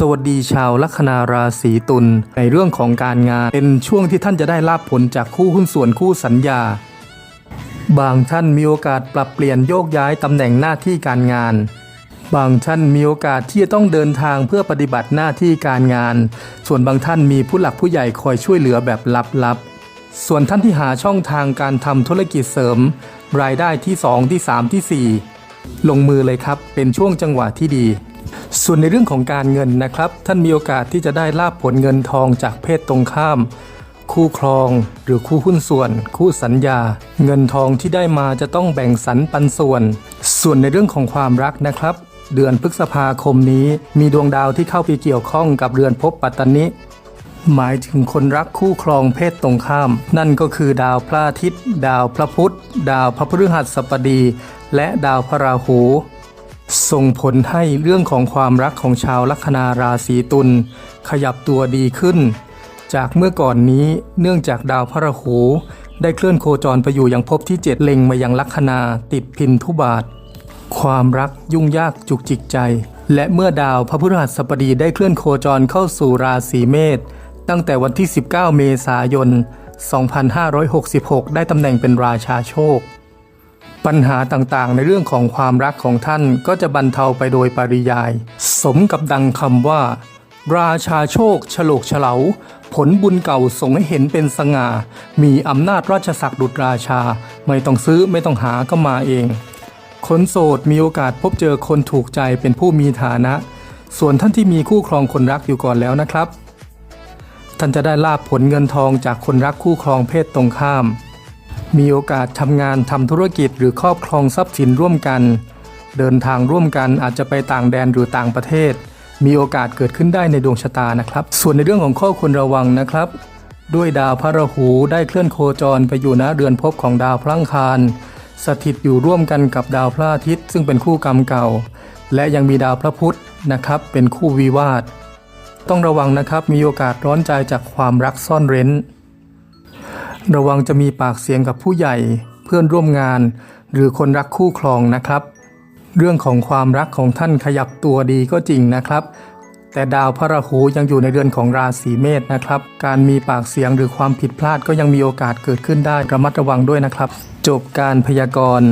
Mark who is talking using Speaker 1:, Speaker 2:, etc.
Speaker 1: สวัสดีชาวลัคนาราศีตุลในเรื่องของการงานเป็นช่วงที่ท่านจะได้รับผลจากคู่หุ้นส่วนคู่สัญญา บางท่านมีโอกาสปรับเปลี่ยนโยกย้ายตำแหน่งหน้าที่การงาน บางท่านมีโอกาสที่จะต้องเดินทางเพื่อปฏิบัติหน้าที่การงาน ส่วนบางท่านมีผู้หลักผู้ใหญ่คอยช่วยเหลือแบบลับๆส่วนท่านที่หาช่องทางการทำธุรกิจเสริม รายได้ที่ 2 ที่ 3 ที่ 4 ลงมือเลยครับเป็นช่วงจังหวะที่ดี ส่วนในเรื่องของการเงินนะครับ ท่านมีโอกาสที่จะได้ลาบผลเงินทองจากเพศตรงข้าม คู่ครอง หรือคู่หุ้นส่วน คู่สัญญา เงินทองที่ได้มาจะต้องแบ่งสรรปันส่วน ส่วนในเรื่องของความรักนะครับ เดือนพฤษภาคมนี้มีดวงดาวที่เข้าไปเกี่ยวข้องกับเรือนภพปัตตนิหมายถึงคนรักคู่ครองเพศตรงข้าม นั่นก็คือดาวพระอาทิตย์ ดาวพระพุธ ดาวพระพฤหัสบดี และดาวพระราหู ส่งผลให้เรื่องของความรักของชาวลัคนาราศีตุลขยับตัวดีขึ้น จากเมื่อก่อนนี้เนื่องจากดาวพระราหู ได้เคลื่อนโคจรไปอยู่ยังภพที่เจ็ดเล็งมายังลัคนาติดพินทุบาท ความรักยุ่งยากจุกจิกใจ และเมื่อดาวพระพฤหัสบดีได้เคลื่อนโคจรเข้าสู่ราศีเมษตั้งแต่วันที่ 19 เมษายน 2566 ได้ตำแหน่งเป็นราชาโชค ปัญหาต่างๆ ในเรื่องของความรักของท่านก็จะบรรเทาไปโดยปริยาย สมกับดังคำว่า ราชาโชคฉลกเฉลาผลบุญเก่าส่งให้เห็นเป็นสง่า มีอำนาจราชศักดิ์ดุจราชา ไม่ต้องซื้อไม่ต้องหาก็มาเอง คนโสดมีโอกาสพบเจอคนถูกใจเป็นผู้มีฐานะ ส่วนท่านที่มีคู่ครองคนรักอยู่ก่อนแล้วนะครับ ท่านจะได้ลาบผลเงินทองจากคนรักคู่ครองเพศตรงข้าม มีโอกาสทำงานทำธุรกิจหรือครอบครองทรัพย์สินร่วมกัน เดินทางร่วมกันอาจจะไปต่างแดนหรือต่างประเทศ มีโอกาสเกิดขึ้นได้ในดวงชะตานะครับ ส่วนในเรื่องของข้อควรระวังนะครับ ด้วยดาวพระราหูได้เคลื่อนโคจรไปอยู่ณเรือนภพของดาวพระอังคารสถิตอยู่ร่วมกันกับดาวพระอาทิตย์ ซึ่งเป็นคู่กรรมเก่า และยังมีดาวพระพุธนะครับ เป็นคู่วิวาท ต้องระวังนะครับมีโอกาสร้อนใจจากความรักซ่อนเร้น ระวังจะมีปากเสียงกับผู้ใหญ่ เพื่อนร่วมงาน หรือคนรักคู่ครองนะครับ เรื่องของความรักของท่านขยับตัวดีก็จริงนะครับ แต่ดาวพระราหูยังอยู่ในเรือนของราศีเมษนะครับ การมีปากเสียงหรือความผิดพลาดก็ยังมีโอกาสเกิดขึ้นได้ระมัดระวังด้วยนะครับ จบการพยากรณ์